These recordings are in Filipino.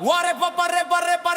Guare papá, repa, repa,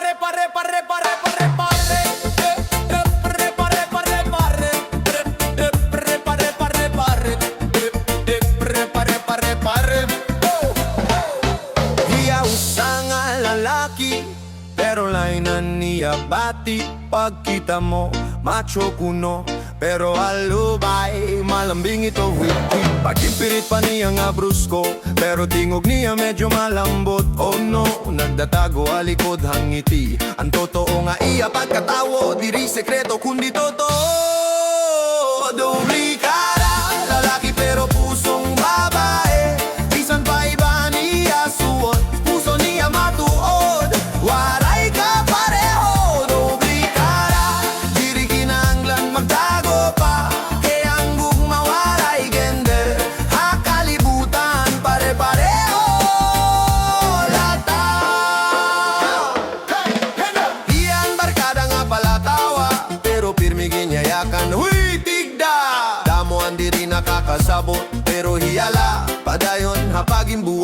Pero la inania bati pa mo Macho kuno Pero alubay, malambing ito wiki Pagimpirit pa niya nga brusko Pero tingog niya medyo malambot. Oh no, nagdatago alikod hangiti. Ang totoo nga iya pagkatawo Diri sekreto kundi totoo. Doblika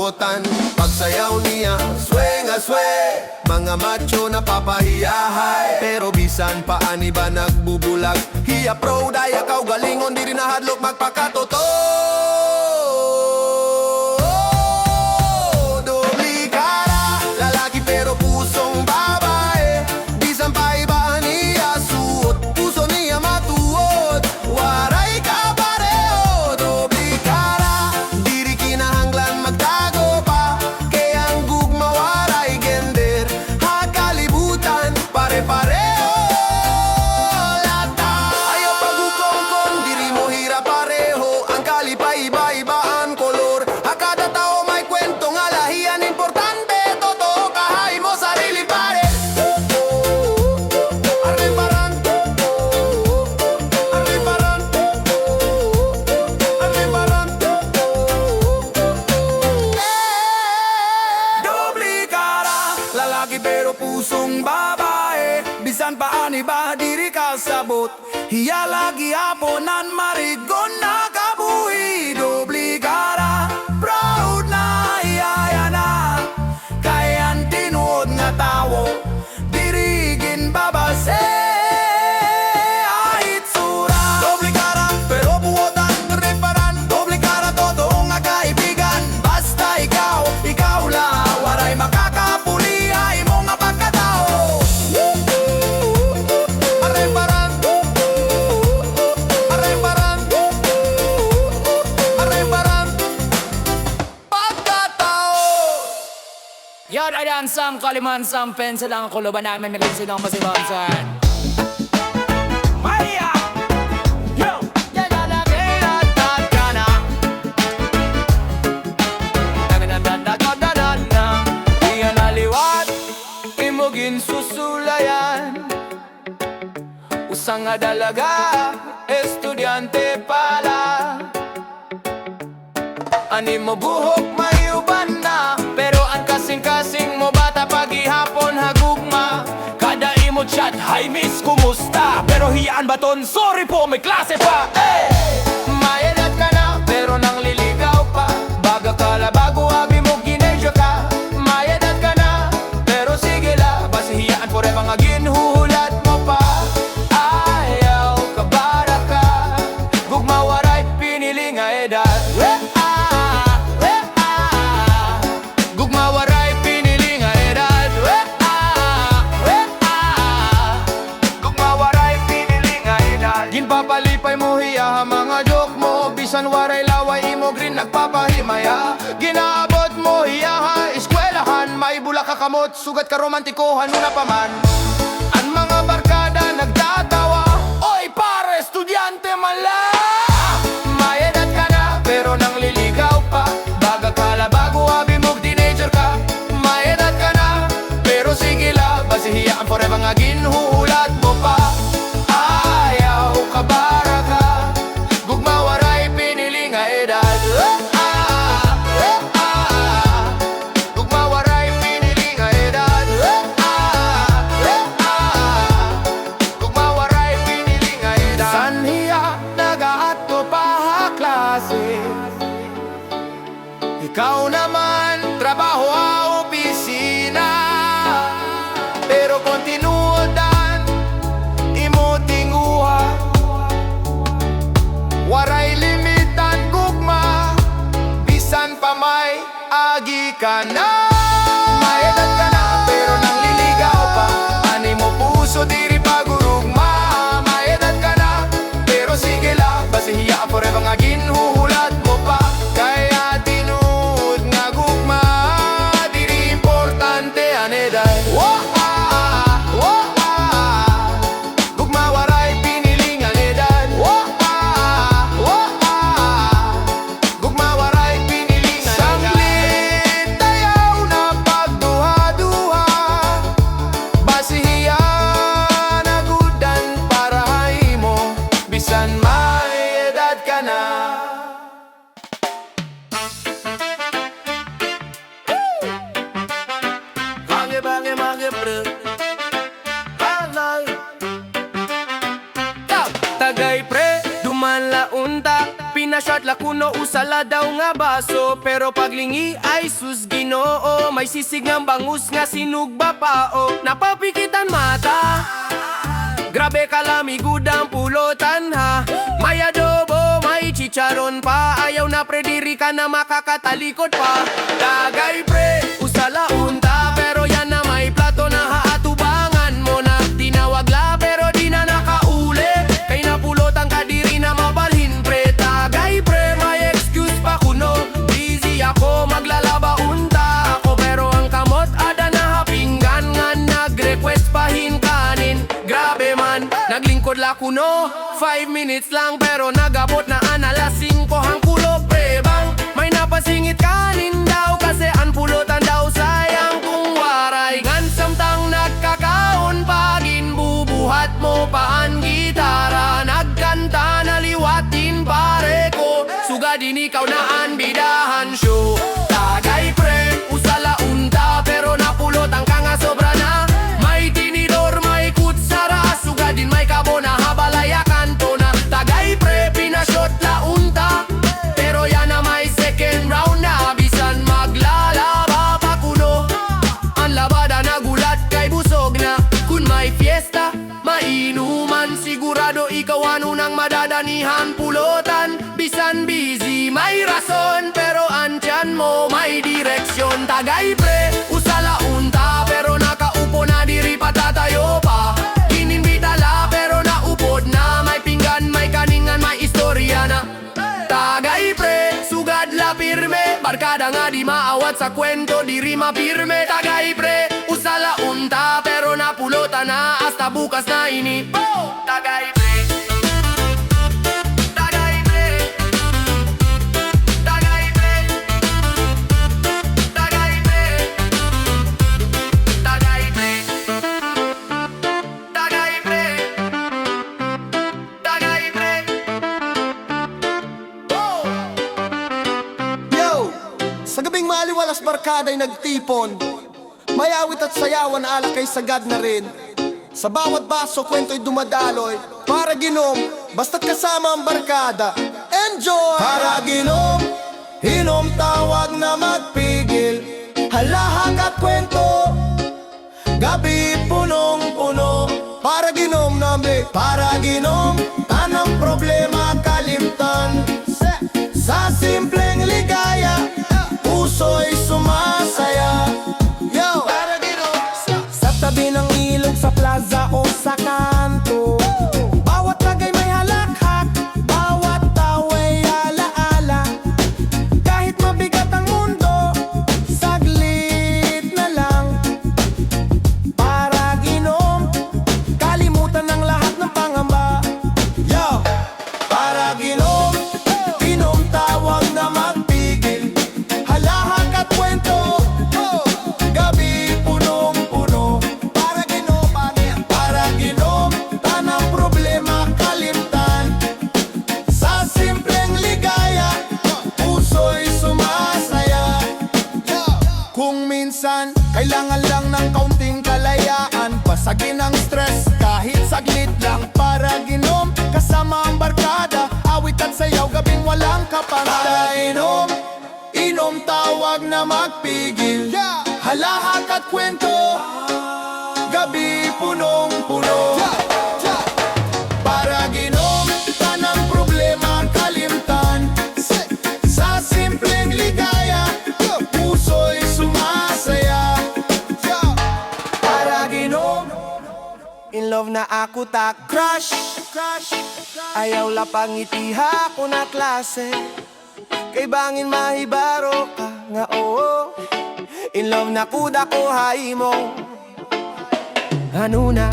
sagutan Pagsayaw niya, swing a sway. Mga macho na papahiyahay Pero bisan paan iba nagbubulag. Hiya pro, daya kaw galingon Di rin nahadlok magpakatotoo. Sam, Kalimansam, Pensilang, Kuluban namin, Meron silang masibansan. Maria! Yo! Imugin susulayan Usang dalaga Estudyante pala Ani mo buhok man Kahiyan ba ton? Sorry po, may klase pa! Hey! kamot, sugat ka romantiko, hanuna pa man. Ka na makakatalikod pa. Tagay pre, usala unta Pero yan na may plato na haatubangan mo na. Tinawag la pero di na nakauli. Kay napulotan ka diri na mabalhin pre. Tagay pre, may excuse pa kuno. Busy ako, maglalaba unta ako. Pero ang kamot ada na hapinggan Nga nag-request pahin kanin Grabe man, naglingkod la kuno. Five minutes lang pero nagabot na anala ikaw ang May rason, pero andyan mo May direksyon. Tagay pre, usala unta Pero nakaupo na diri patatayo pa. Ininbitala pero naupod na May pinggan, may kaningan, may istorya na. Tagay pre, sugad la pirme Barkada nga di maawat sa kwento Diri mapirme. Tagay pre, usala unta Pero napulutan na hasta bukas na ini. Tagay barkada'y nagtipon. May awit at sayawan ala kay sagad na rin. Sa bawat baso kwento'y dumadaloy. Para ginom, basta't kasama ang barkada. Enjoy! Para ginom, hinom tawag na magpigil. Halahak at kwento Gabi punong-puno Para ginom namin Para ginom Tanang problema kalimtan. Sa simpleng Para inom, tawag na magpigil. Halahak at kwento Gabi punong-puno love na ako ta. Crush! Ayaw la pangitiha ko na klase. Kay bangin mahibaro ka nga oo. In love na kuda ko haimo ano na,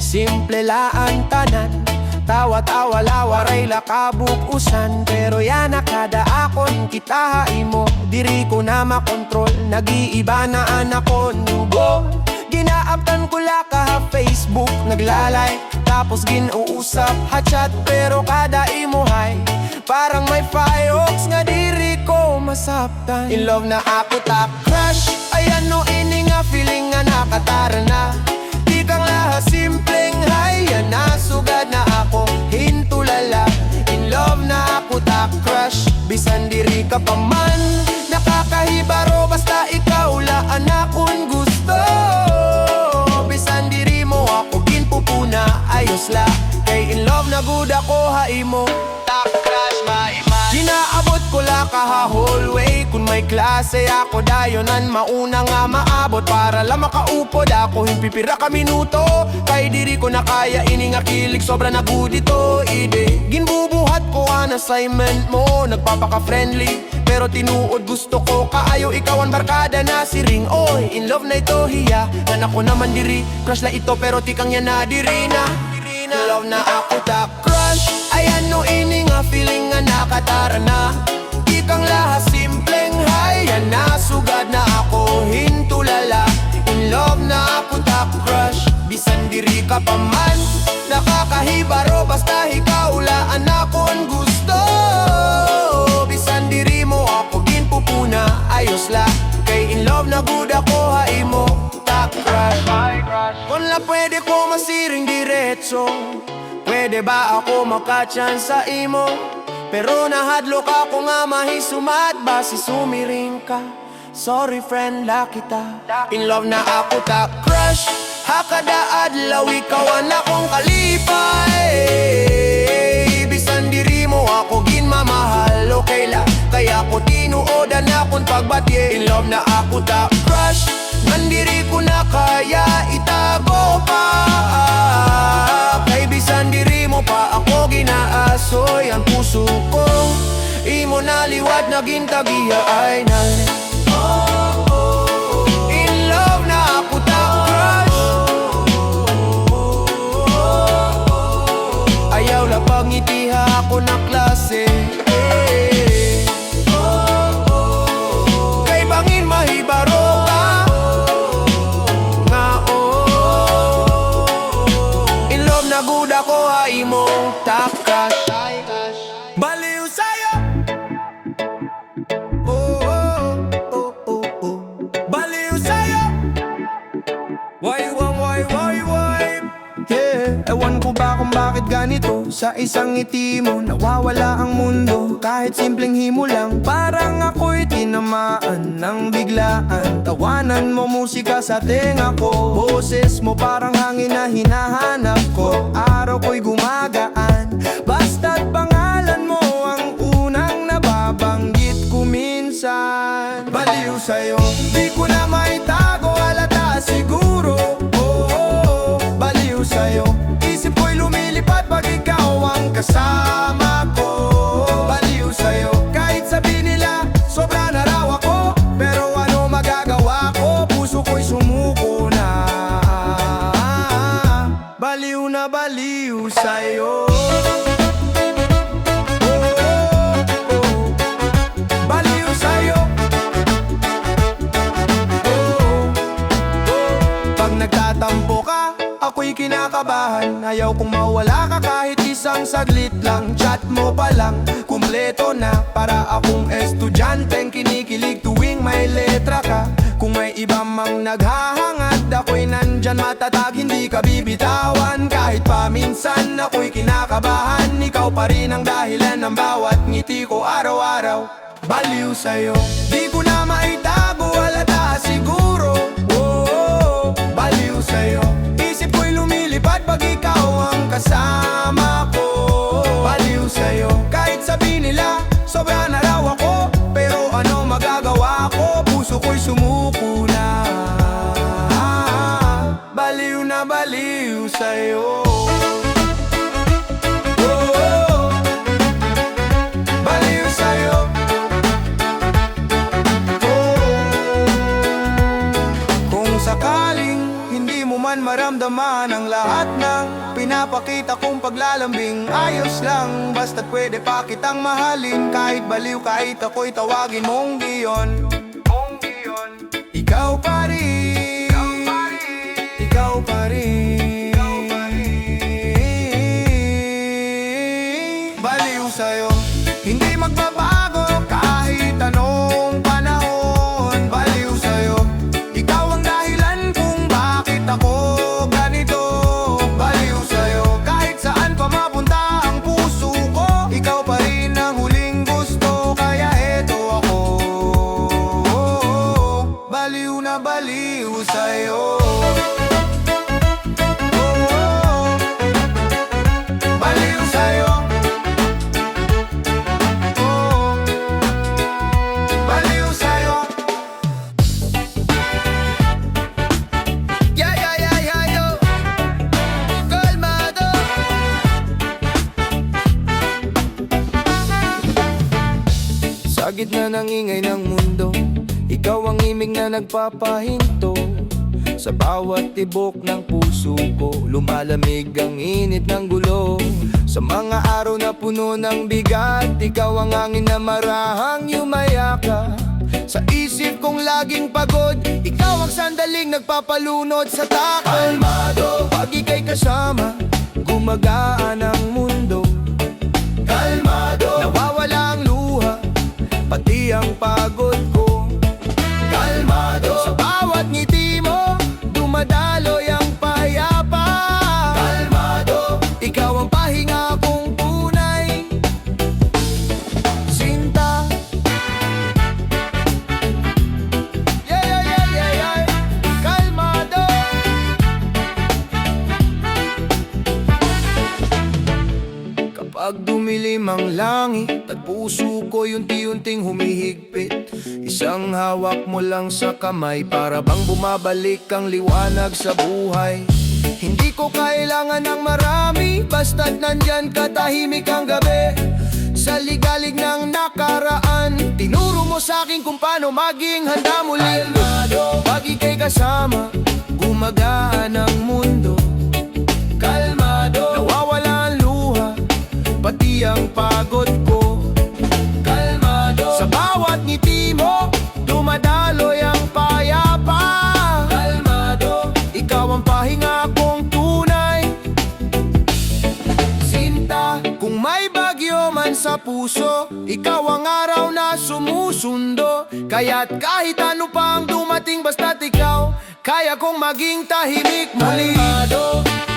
simple laan tanan. Tawat awala waray lakabukusan Pero yan nakada akon kita mo. Diri ko na makontrol. Nag-iiba na anak ko nubo. Ginaaptan ko la ka Facebook Naglalay tapos ginuusap Ha-chat pero kada imuhay Parang may fireworks nga diri ko masaptan. In love na ako ta crush Ayan no ini nga feeling nga na nakatara na. Di kang lahat simpleng haya na Sugad na ako, hintulala. In love na ako ta crush Bisan diri ka pa man. Nakakahibaro basta ikaw laan akong ginpupuna Ayos la Kay in love na good ako haimo Ginaabot ko la kaha hallway. Kung may klase ako dayonan Mauna nga maabot. Para lang makaupod ako Himpipira ka minuto. Kay diri ko na kaya Ini nga kilig sobra na good ito. Ide Ginbubuhat ko ang assignment mo. Nagpapaka-friendly Pero tinuod gusto ko. Kaayo ikaw ang barkada na si Ring. Oy, in love na ito hiya. Nan ako naman diri Crush la ito pero tikang yan na diri na. Love na ako ta crush. Ay ano ini nga feeling nga nakatara na Di kang lahat simpleng haya na Sugad na ako hintulala. In love na ako ta crush. Bisan diri ka pa man Nakakahibaro basta ikaw laan akong gusto. Bisan diri mo ako ginpupuna Ayos la. Kay in love na good ako haimo Ta crush. Kung la pwede ko masiring diretso Pwede ba ako makachance sa imo? Pero nahadlok ako nga mahisumat Basi sumiring ka. Sorry friend, la kita. In love na ako ta. Crush Hakada adlaw ikaw ang akong kalipay. Bisan diri mo ako ginmamahal Okay la. Kaya ko tinuodan akong pagbati. In love na ako ta. Crush Nandiri ko na kaya itago pa. Kay bisan diri mo pa ako ginaasoy Ang puso ko. Imo na liwat na gintagiya ay nal In love na ako ta crush Ayaw la pangitiha ako na klase bakit ganito? Sa isang ngiti mo nawawala ang mundo. Kahit simpleng himo lang Parang ako'y tinamaan ng biglaan. Tawanan mo musika sa tenga ko. Boses mo parang hangin na hinahanap ko. Araw ko'y gumagaan Basta't pangalan mo ang unang nababanggit ko minsan. Baliw sa'yo, kasama ko Baliw sa'yo, kahit sabi nila Sobra na raw ako. Pero ano magagawa ko? Puso ko'y sumuko na. Baliw na baliw sa'yo. Pag nagtatampo ka, ako'y kinakabahan. Ayaw kong mawala ka kahit isang saglit lang Chat mo pa lang, kumpleto na Para akong estudyanteng kinikilig tuwing may letra ka. Kung may iba mang naghahangad Ako'y nandyan matatag, hindi ka bibitawan. Kahit paminsan ako'y kinakabahan. Ikaw pa rin ang dahilan ng bawat ngiti ko araw-araw. Baliw sa'yo. Di ko na maitago, halata siguro. Oh, oh, oh. Baliw sa'yo Lumilipad pag ikaw ang kasama ko. Baliw sa'yo Kahit sabi nila, sobra na raw ako. Pero ano magagawa ko, puso ko'y sumuko na. Baliw na baliw sa'yo maramdaman ang lahat ng pinapakita kong paglalambing. Ayos lang, basta't pwede pa kitang mahalin. Kahit baliw, kahit ako'y tawagin mong giyon Ikaw pa nagpapahinto Sa bawat tibok ng puso ko. Lumalamig ang init ng gulo Sa mga araw na puno ng bigat. Ikaw ang hangin na marahang yumayaka Sa isip kong laging pagod. Ikaw ang sandaling nagpapalunod sa takot. Kalmado Pag ika'y kasama Gumagaan ang mundo. Kalmado Nawawala ang luha Pati ang pagod ko Ang langit At puso ko unti-unting humihigpit. Isang hawak mo lang sa kamay Para bang bumabalik ang liwanag sa buhay. Hindi ko kailangan ng marami Basta't nandyan katahimik ang gabi. Sa ligalig ng nakaraan Tinuro mo sa akin kung paano maging handa muli. Pag ika'y kasama Kaya't kahit ano pa ang dumating Basta't ikaw Kaya kong maging tahimik Kalmado Kalmado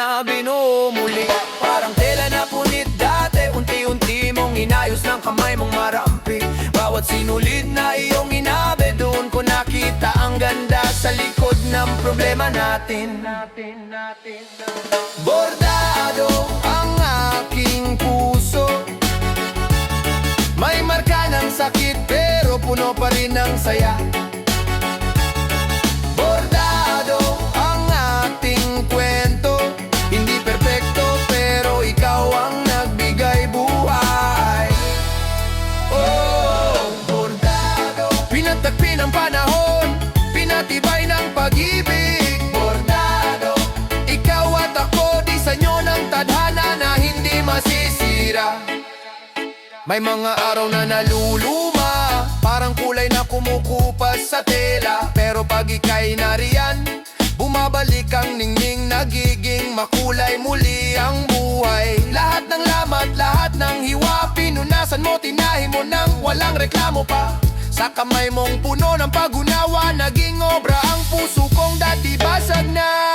na binumuli. Parang tela na punit dati Unti-unti mong inayos ng kamay mong marampi. Bawat sinulid na iyong inabe Doon ko nakita ang ganda Sa likod ng problema natin. Bordado ang aking puso. May marka ng sakit pero puno pa rin ng saya May mga araw na naluluma Parang kulay na kumukupas sa tela. Pero pag ika'y nariyan Bumabalik ang ningning Nagiging makulay muli ang buhay. Lahat ng lamat, lahat ng hiwa Pinunasan mo, tinahi mo nang walang reklamo pa. Sa kamay mong puno ng pag-unawa Naging obra ang puso kong dati basag na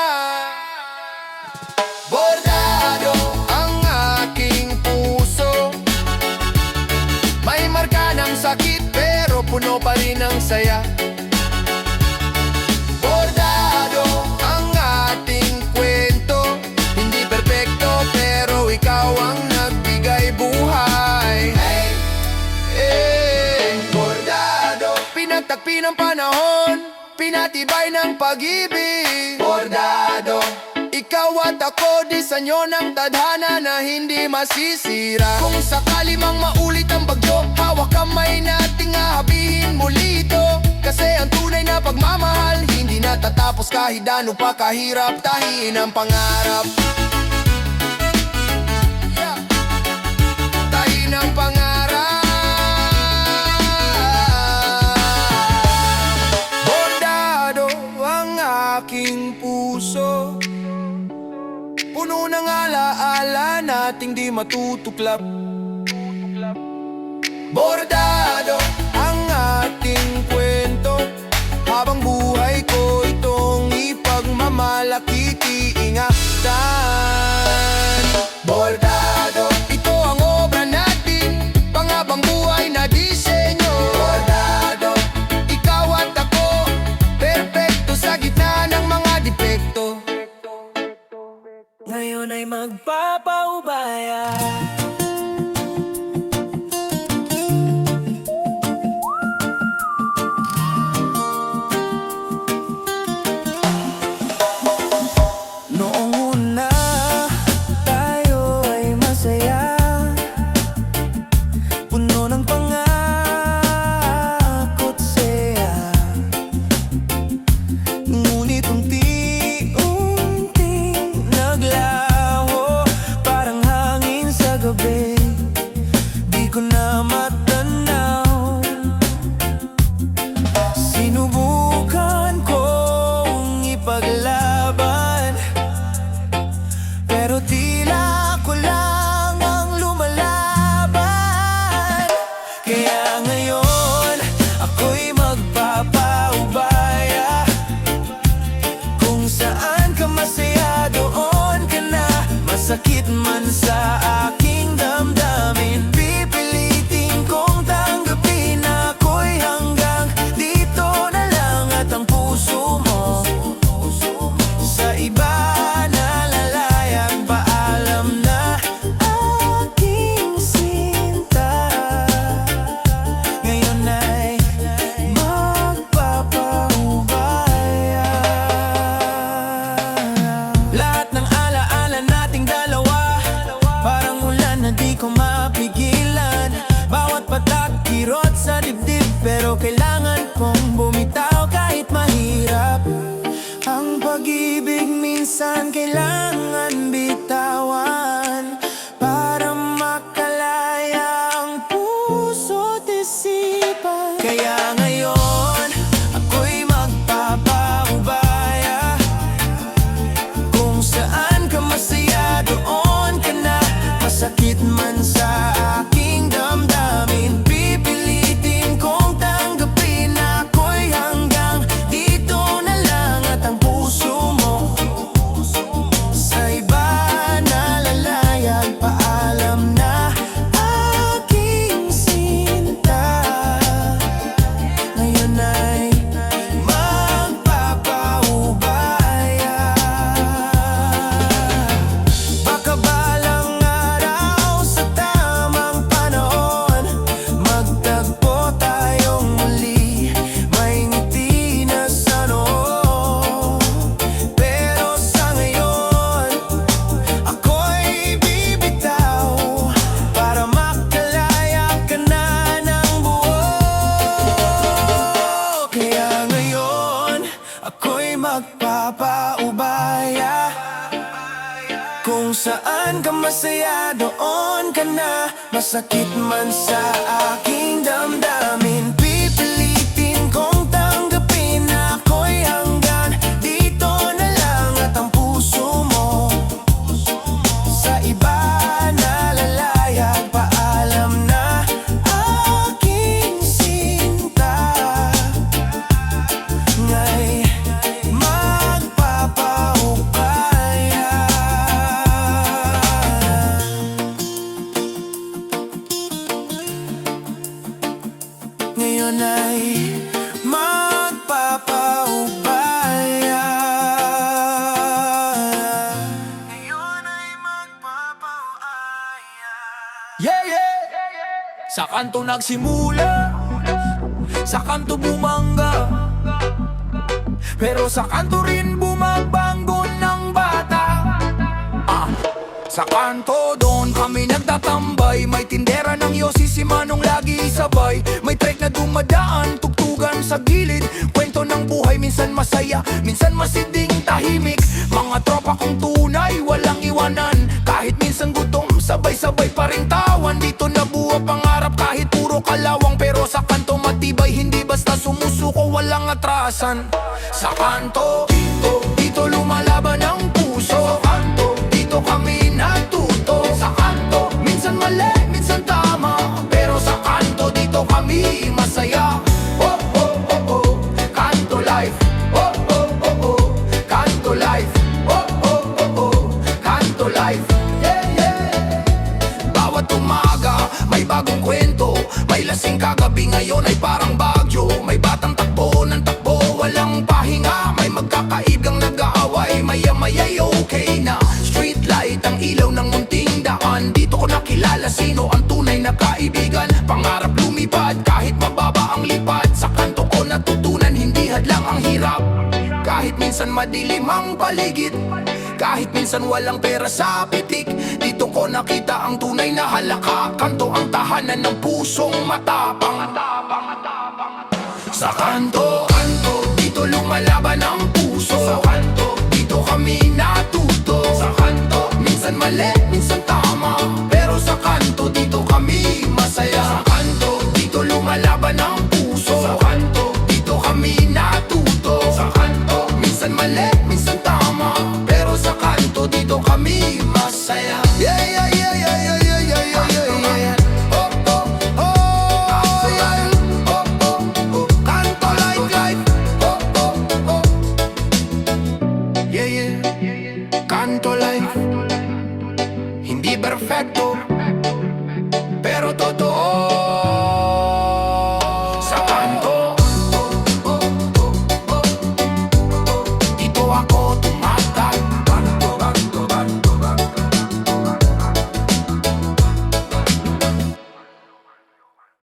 saya. Bordado ang ating kwento. Hindi perpekto pero ikaw ang nagbigay buhay. Hey! Hey! Bordado. Pinagtakpi ng panahon Pinatibay ng pag-ibig. Bordado. Ikaw at ako, disenyo ng tadhana na hindi masisira. Kung sakali mang maulit ang bagyo Hawak kamay nating ahab Gawin mo lito Kasi ang tunay na pagmamahal Hindi natatapos kahit ano pa kahirap. Tahiin ang pangarap. Yeah. Tahiin ang ang aking puso. Puno ng alaala nating di matutuklap. Bordado. magpapaubaya sakit man sa isipan Kaya nga masaya doon ka na. Masakit man sa aking damdamin. kanto nagsimula Sa kanto bumangga. Pero sa kanto rin bumagbangon ng bata. Ah, Sa kanto nagtatambay. May tindera ng yosi si Manong lagi sabay May trek na dumadaan, tugtugan sa gilid. Kwento ng buhay, minsan masaya, minsan masiding tahimik. Mga tropa kong tunay, walang iwanan. Kahit minsan gutom, sabay-sabay pa rin tawan. Dito nabuo pangarap kahit puro kalawang. Pero sa kanto matibay, hindi basta sumusuko, walang atrasan. Sa kanto, dito, dito lumalaban ang my leg. Madilim ang paligid. Kahit minsan walang pera sa pitik Dito ko nakita ang tunay na halaka Kanto ang tahanan ng pusong matapang. Sa kanto, kanto Dito lumalaban ang